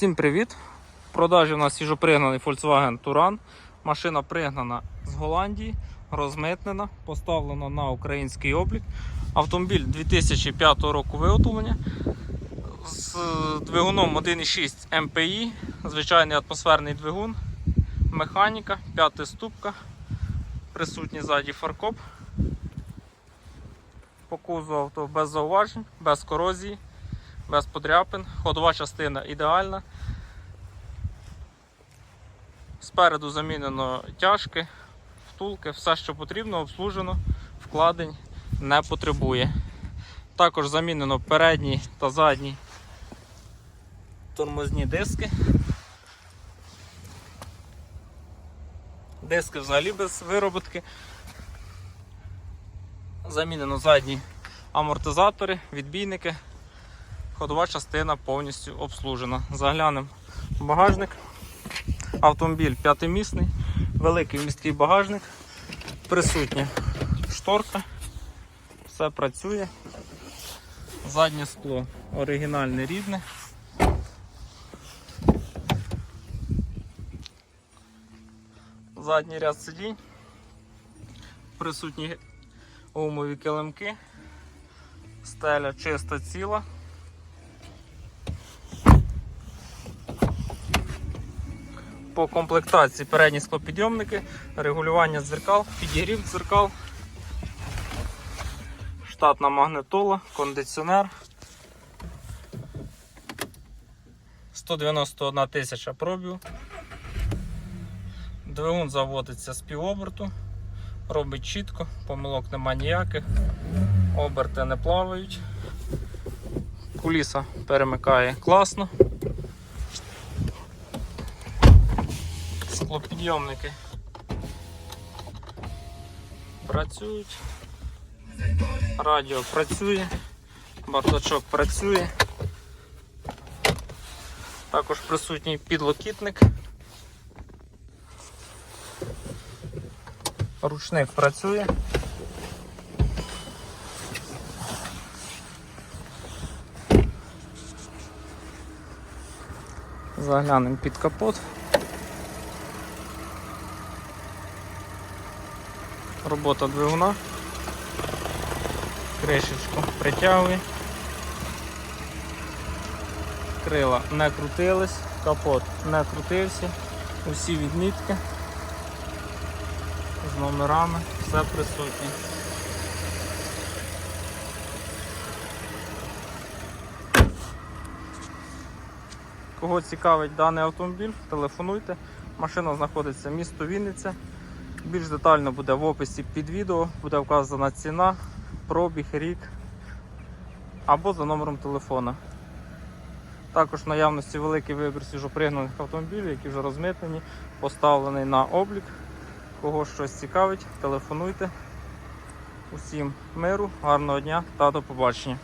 Всім привіт! В продажі у нас свіжопригнаний Volkswagen Touran. Машина пригнана з Голландії, розмитнена, поставлена на український облік. Автомобіль 2005 року виготовлення з двигуном 1.6 MPI, звичайний атмосферний двигун, механіка, п'ята ступка, присутній ззаді фаркоп. По кузову авто без зауважень, без корозії без подряпин. Ходова частина ідеальна. Спереду замінено тяжки, втулки, все, що потрібно, обслужено, вкладень не потребує. Також замінено передні та задні тормозні диски. Диски взагалі без вироботки. Замінено задні амортизатори, відбійники. Ходова частина повністю обслужена. Заглянемо в багажник. Автомобіль п'ятимісний, великий місткий багажник, присутня шторка, все працює. Заднє скло оригінальне рідне. Задній ряд сидінь, присутні гумові килимки, стеля чиста ціла. По комплектації передні склопідйомники, регулювання дзеркал, підігрів дзеркал, штатна магнитола, кондиціонер. 191 тисяча пробів. Двигун заводиться з півоберту, робить чітко, помилок нема ніяких, оберти не плавають, куліса перемикає класно. Склопідйомники працюють, радіо працює, бардачок працює, також присутній підлокітник, ручник працює. Заглянемо під капот. Робота двигуна. Кришечку притягує. Крила не крутились, капот не крутився. Усі відмітки з номерами, все присутнє. Кого цікавить даний автомобіль, телефонуйте. Машина знаходиться в місто Вінниця. Більш детально буде в описі під відео, буде вказана ціна, пробіг, рік або за номером телефона. Також в наявності великий вибір свіжопригнаних автомобілів, які вже розмитнені, поставлений на облік. Кого щось цікавить, телефонуйте. Усім миру, гарного дня та до побачення.